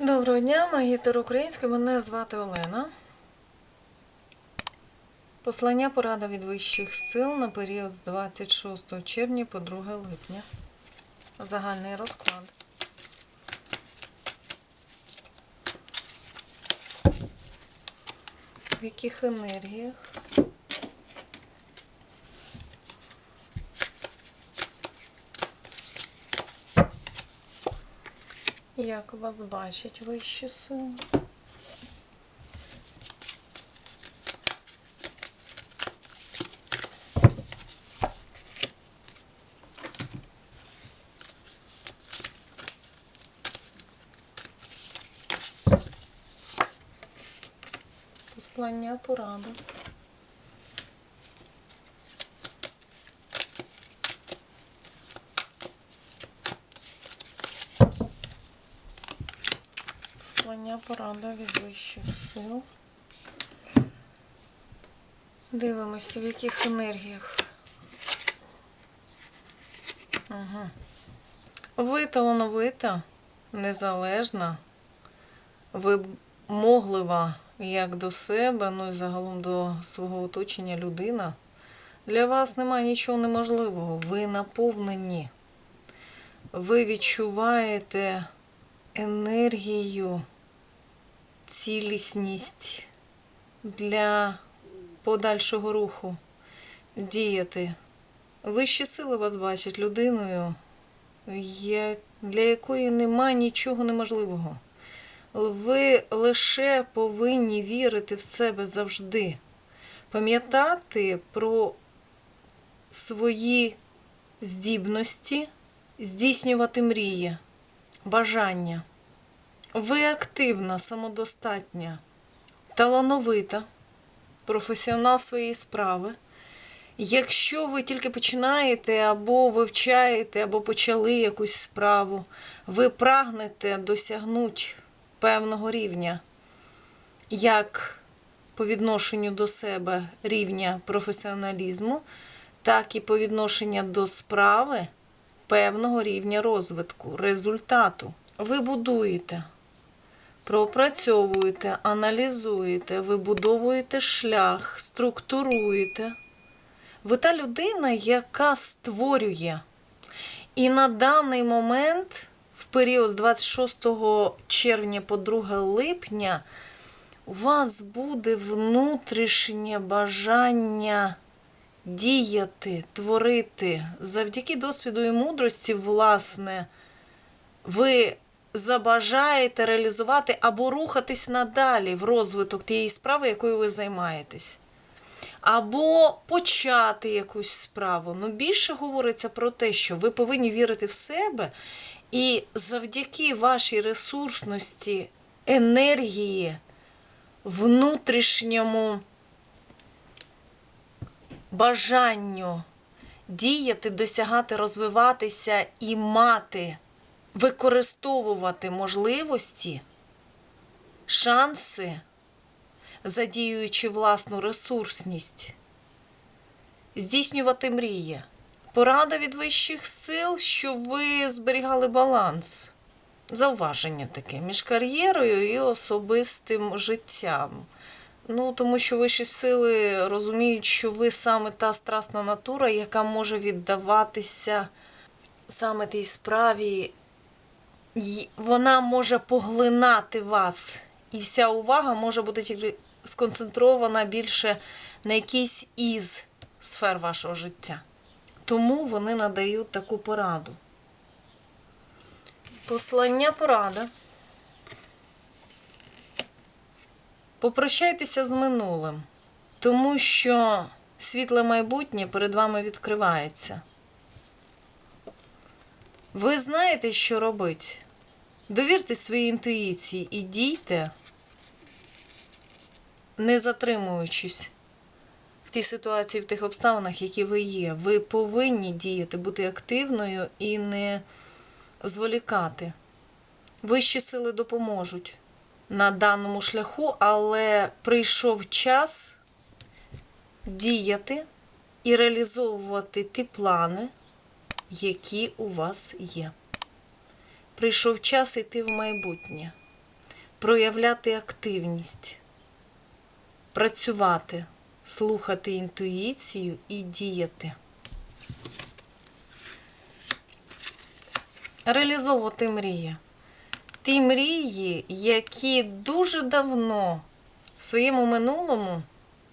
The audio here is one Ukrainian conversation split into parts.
Доброго дня, магітер український. Мене звати Олена. Послання порада від вищих сил на період з 26 червня по 2 липня. Загальний розклад. В яких енергіях? Як вас бачать вищі сили? Послання порада. Послання порада від вищих сил. Дивимося, в яких енергіях. Угу. Ви талановита, незалежна, вимоглива як до себе, ну і загалом до свого оточення людина. Для вас немає нічого неможливого. Ви наповнені. Ви відчуваєте енергію, цілісність для подальшого руху діяти. Вищі сили вас бачать людиною, для якої немає нічого неможливого. Ви лише повинні вірити в себе завжди, пам'ятати про свої здібності, здійснювати мрії бажання. Ви активна, самодостатня, талановита, професіонал своєї справи. Якщо ви тільки починаєте або вивчаєте, або почали якусь справу, ви прагнете досягнути певного рівня, як по відношенню до себе рівня професіоналізму, так і по відношенню до справи певного рівня розвитку, результату. Ви будуєте, пропрацьовуєте, аналізуєте, вибудовуєте шлях, структуруєте. Ви та людина, яка створює. І на даний момент, в період з 26 червня по 2 липня, у вас буде внутрішнє бажання діяти, творити завдяки досвіду і мудрості, власне, ви забажаєте реалізувати або рухатись надалі в розвиток тієї справи, якою ви займаєтесь. Або почати якусь справу. Ну, більше говориться про те, що ви повинні вірити в себе, і завдяки вашій ресурсності, енергії, внутрішньому бажанню діяти, досягати, розвиватися і мати, використовувати можливості, шанси, задіюючи власну ресурсність, здійснювати мрії. Порада від вищих сил, щоб ви зберігали баланс. Зауваження таке між кар'єрою і особистим життям. Ну, тому що вищі сили розуміють, що ви саме та страсна натура, яка може віддаватися саме тій справі. Вона може поглинати вас, і вся увага може бути тільки сконцентрована більше на якійсь із сфер вашого життя. Тому вони надають таку пораду. Послання порада. Попрощайтеся з минулим, тому що світле майбутнє перед вами відкривається. Ви знаєте, що робити. Довірте своїй інтуїції і дійте, не затримуючись в тій ситуації, в тих обставинах, які ви є. Ви повинні діяти, бути активною і не зволікати. Вищі сили допоможуть на даному шляху, але прийшов час діяти і реалізовувати ті плани, які у вас є. Прийшов час йти в майбутнє. проявляти активність, працювати, слухати інтуїцію і діяти. Реалізовувати мрії. Ті мрії, які дуже давно в своєму минулому,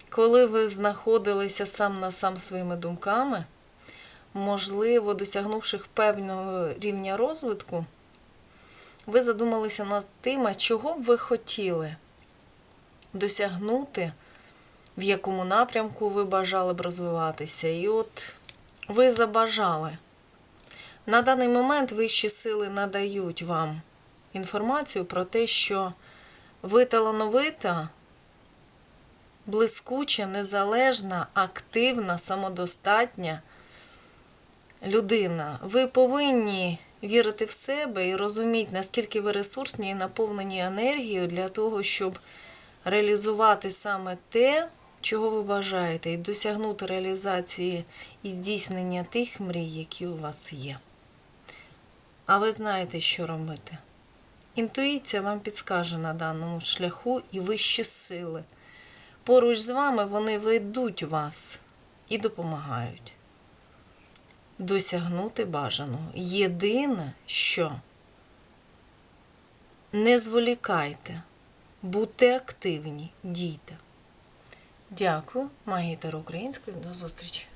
коли ви знаходилися сам на сам своїми думками, можливо, досягнувши певного рівня розвитку, ви задумалися над тим, чого б ви хотіли досягнути, в якому напрямку ви бажали б розвиватися. І от ви забажали. На даний момент вищі сили надають вам інформацію про те, що ви талановита, блискуча, незалежна, активна, самодостатня людина. Ви повинні вірити в себе і розуміти, наскільки ви ресурсні і наповнені енергією для того, щоб реалізувати саме те, чого ви бажаєте, і досягнути реалізації і здійснення тих мрій, які у вас є. А ви знаєте, що робити. Інтуїція вам підскаже на даному шляху і вищі сили. Поруч з вами вони ведуть вас і допомагають досягнути бажаного. Єдине, що не зволікайте, будьте активні, дійте. Дякую, магітер української. До зустрічі!